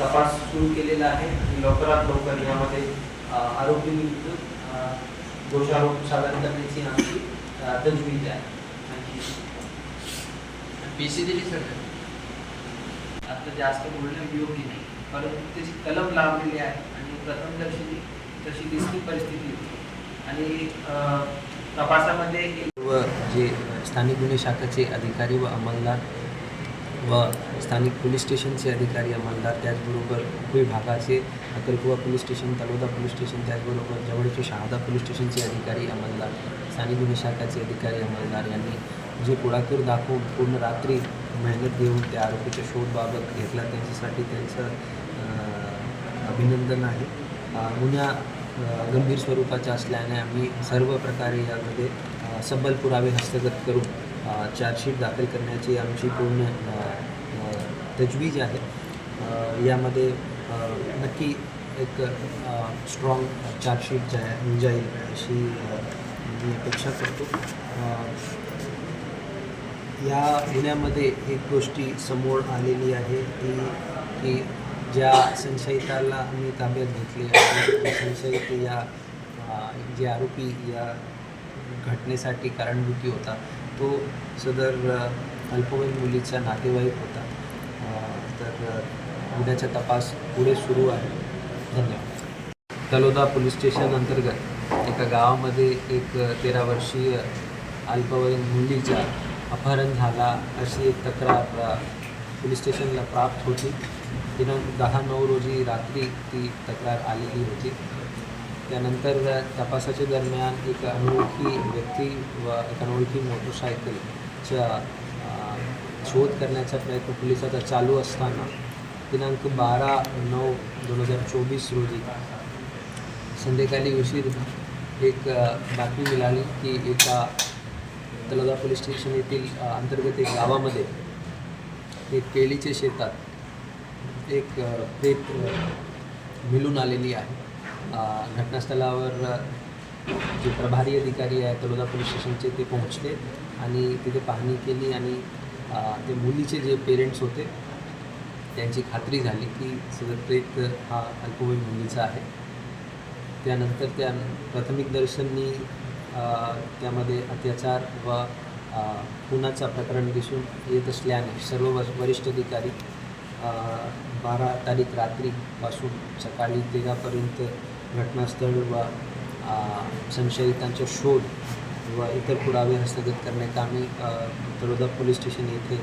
तपास सुरू केलेला आहे लवकरात लवकर यामध्ये आरोपी विरुद्ध दोषारोप सादर करण्याची आमची तजवीज आहे. पीसी दिली सर. आता जास्त बोलणं योग्य नाही परंतु त्याची कलम लावलेली आहे आणि प्रथमदर्शनी तशी दिसती परिस्थिती होती. आणि अ, तपासामध्ये व जे स्थानिक गुन्हे शाखेचे अधिकारी व अंमलदार व स्थानिक पोलीस स्टेशनचे अधिकारी अंमलदार त्याचबरोबर विभागाचे भागाचे अकलकुवा police station Taloda police station त्याचबरोबर जवळचे शहादा पोलीस स्टेशनचे अधिकारी अंमलदार स्थानिक गुन्हे शाखाचे अधिकारी अंमलदार यांनी जे पुढाकार दाखवून पूर्ण रात्री मेहनत घेऊन त्या आरोपीच्या शोधबाबत घेतला त्यांच्यासाठी त्यांचं अभिनंदन आहे. गुन्हा गंभीर स्वरूपाचा असल्याने आम्ही सर्व प्रकारे यामध्ये सबल पुरावे हस्तगत करून चार्जशीट दाखल करण्याची आमची पूर्ण तजवीज आहे. यामध्ये नक्की एक स्ट्रॉंग चार्जशीट जा जाईल अशी मी अपेक्षा करतो. या गुन्ह्यामध्ये एक गोष्टी समोर आलेली आहे ती की ज्या संशयिताला आम्ही ताब्यात घेतली आहे संशयित या जे आरोपी या घटनेसाठी कारणभूती होता. तो सदर अल्पवयीन मुलीचा नातेवाईक होता. तर गुन्ह्याचा तपास पुढे सुरू आहे. धन्यवाद. तलोदा पोलीस स्टेशन अंतर्गत एका गावामध्ये एक तेरा वर्षीय अल्पवयीन मुलीचा अपहरण झाला अशी एक तक्रार पोलीस स्टेशनला प्राप्त होती. दिनांक दहा नऊ रोजी रात्री ती तक्रार आलेली होती. त्यानंतर तपासाच्या दरम्यान एक अनोळखी व्यक्ती व एक अनोळखी मोटरसायकलच्या शोध करण्याचा प्रयत्न पोलिसाचा चालू असताना दिनांक बारा नऊ दोन हजार चोवीस रोजी संध्याकाळी उशीर एक बातमी मिळाली की एका तलोदा पोलीस स्टेशन येथील अंतर्गत एक गावामध्ये एक केळीच्या शेतात एक अ, प्रेत मिळून आलेली आहे. घटनास्थळावर जे प्रभारी अधिकारी आहे तलोदा पोलीस स्टेशनचे ते पोहोचले आणि तिथे पाहणी केली आणि ते मुलीचे जे पेरेंट्स होते त्यांची खात्री झाली की सदर प्रेत हा अल्पवयीन मुलीचा आहे. त्यानंतर त्या प्राथमिक दर्शननी त्यामध्ये अत्याचार व खुनाचा प्रकरण दिसून येत असल्याने सर्व वरिष्ठ अधिकारी बारा तारीख रात्रीपासून सकाळी तेरापर्यंत घटनास्थळ व अ, संशयितांचा शोध व इतर पुरावे हस्तगत करण्यात आम्ही तळोदा पोलीस स्टेशन येथे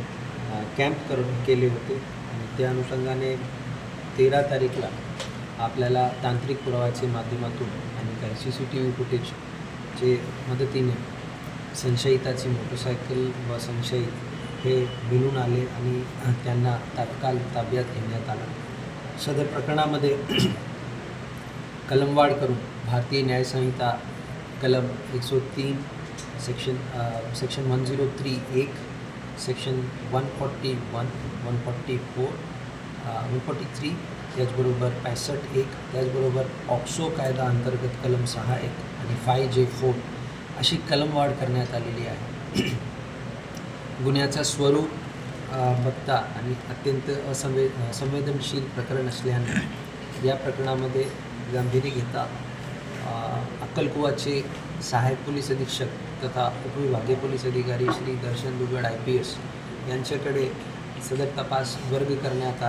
कॅम्प कर केले होते. आणि त्या अनुषंगाने तेरा तारीखला आपल्याला तांत्रिक पुराव्याच्या माध्यमातून आणि काही सी सी टी व्ही फुटेजचे मदतीने संशयिताची मोटरसायकल व संशयित हे मिळून आले आणि त्यांना तात्काळ ताब्यात घेण्यात आलं. सदर प्रकरणामध्ये कलमवाढ करून भारतीय न्यायसंहिता कलम एकशे तीन section section one zero three एक section one forty one one forty four one forty three त्याचबरोबर पॅसष्ट एक त्याचबरोबर ऑक्सो कायदा अंतर्गत कलम सहा एक आणि फाय जे फोर अशी कलमवाढ करण्यात आलेली आहे. गुन्ह्याचा स्वरूप बघता आणि अत्यंत असंवे संवेदनशील प्रकरण असल्याने या प्रकरणामध्ये गांभीर्य घेता अक्कलकुवाचे सहाय्यक पोलीस अधीक्षक तथा उपविभागीय पोलीस अधिकारी Shri Darshan Dugad I P S यांच्याकडे सदर तपास वर्ग करण्यात आला.